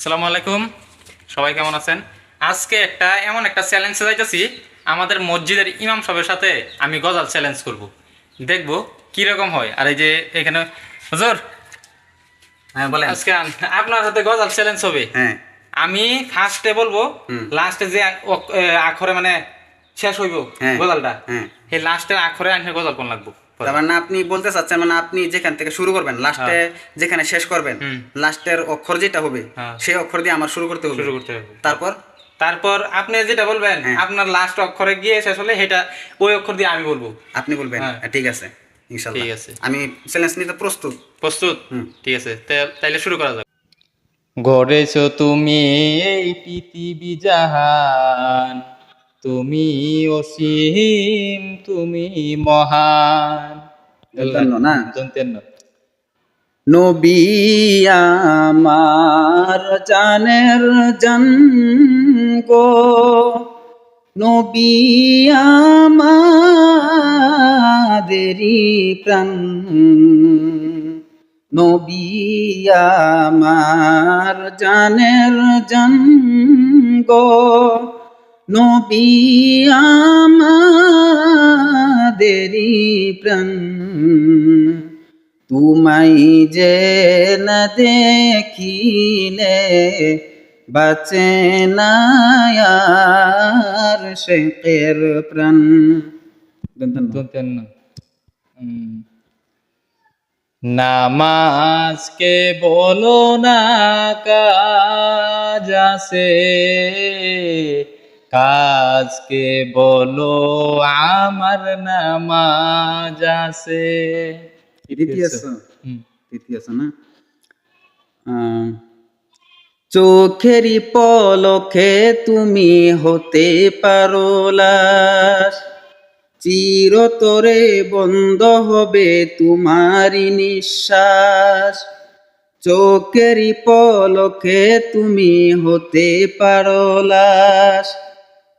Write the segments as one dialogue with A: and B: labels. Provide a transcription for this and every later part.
A: আসসালামু আলাইকুম। সবাই কেমন আছেন? আজকে একটা এমন একটা চ্যালেঞ্জে যাইতেছি আমাদের মসজিদের ইমাম সাহেবের সাথে আমি গজাল চ্যালেঞ্জ করব। দেখব কি রকম হয়। আর এই যে এখানে হুজুর
B: হ্যাঁ বলেন।
A: আজকে আপনার সাথে গজাল চ্যালেঞ্জ হবে।
B: হ্যাঁ।
A: আমি ফার্স্টে বলব লাস্টে যে আখরে মানে শেষ হইব
B: হ্যাঁ।
A: গজালটা
B: হ্যাঁ।
A: সেই লাস্টের আখরে আনলে গজাল কোন লাগবো?
B: তার মানে আপনি বলতে চাচ্ছেন মানে আপনি যেখান থেকে শুরু করবেন লাস্টে যেখানে শেষ করবেন লাস্টের অক্ষর যেটা হবে
A: হ্যাঁ।
B: সেই অক্ষর দিয়ে আমার শুরু করতে হবে।
A: শুরু করতে হবে।
B: তারপর?
A: তারপর আপনি যেটা বলবেন
B: হ্যাঁ।
A: আপনার লাস্ট অক্ষরে গিয়ে শেষ হলে সেটা ওই অক্ষর দিয়ে আমি বলব।
B: আপনি বলবেন।
A: হ্যাঁ।
B: হ্যাঁ, ঠিক আছে। ইনশাআল্লাহ।
A: ঠিক আছে।
B: আমি চ্যালেঞ্জ নিতে প্রস্তুত।
A: প্রস্তুত?
B: হুম।
A: ঠিক আছে। তাইলে শুরু করা যাক। গড়েছো তুমি এই পৃথিবী জাহান। তুমি অসীম তুমি মহান
B: না?
A: দন্তেন্ন।
B: নবী আমার জানের জান গো নবী আমাদেরই প্রাণ নবী আমার জানের জান গো নবী আমাদেরই প্রাণ। তুমাই যে না দেখিলে বাঁচে না আর শেখের প্রাণ।
A: নামাজকে বলো না কাজ আছে। কাজকে বলো আমার নামাজ আছে।
B: না? চোখেরই পলকে তুমি হতে পারো লাশ। চিরতরে বন্ধ হবে তোমারই নিঃশ্বাস। চোখেরই পলকে তুমি হতে পারো লাশ।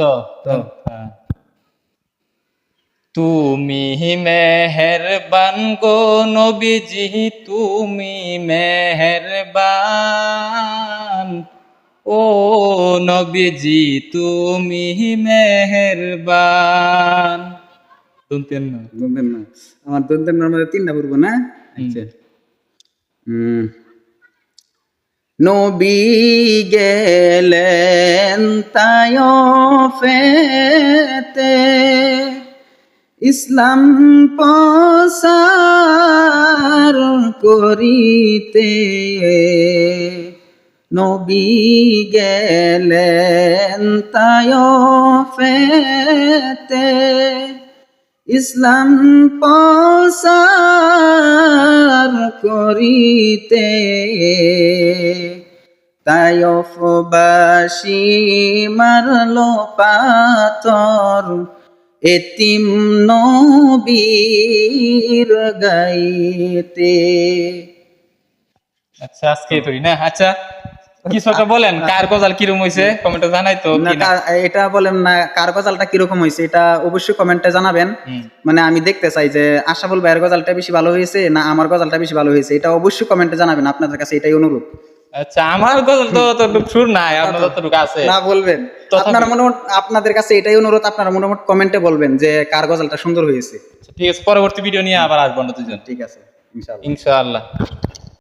A: তো হ্যাঁ। তুমি মেহেরবান গো নবীজি তুমি মেহেরবান। ও নবীজি তুমি মেহেরবান। শুনতেন না।
B: দন্তেন না। আমার দন্তেন মধ্যে তিনটা পড়ব না? আচ্ছা। হুম। নবী গেলেন তায় ফেতে ইসলাম প্রসার করিতে। নবী গেলেন তায় ফেতে ইসলাম প্রসার করিতে। তায়ফবাসী মারল পাতর এতিম নবীর গাইতে
A: আচ্ছা আজকে ধরি না? আচ্ছা কিছু একটা বলেন? কার গজাল কিরম হয়েছে কমেন্টে জানাই তো
B: এটা বলেন না কার গজালটা কীরকম হয়েছে এটা অবশ্যই কমেন্টে জানাবেন। মানে আমি দেখতে চাই যে আশা আশাফুল ভাইয়ের গজালটা বেশি ভালো হয়েছে না আমার গজালটা বেশি ভালো হয়েছে এটা অবশ্যই কমেন্টে জানাবেন আপনাদের কাছে এটাই অনুরোধ।
A: আচ্ছা আমার গজল তো সুর নাই আপনার ততটুকু আছে।
B: না বলবেন। আপনারা মোটামুটি আপনাদের কাছে এটাই অনুরোধ আপনারা মোটামুটি কমেন্টে বলবেন যে কার গজলটা সুন্দর হয়েছে।
A: আচ্ছা, ঠিক আছে পরবর্তী ভিডিও নিয়ে আবার আসব না দুজন।
B: ঠিক আছে ইনশাআল্লাহ।
A: ইনশাআল্লাহ।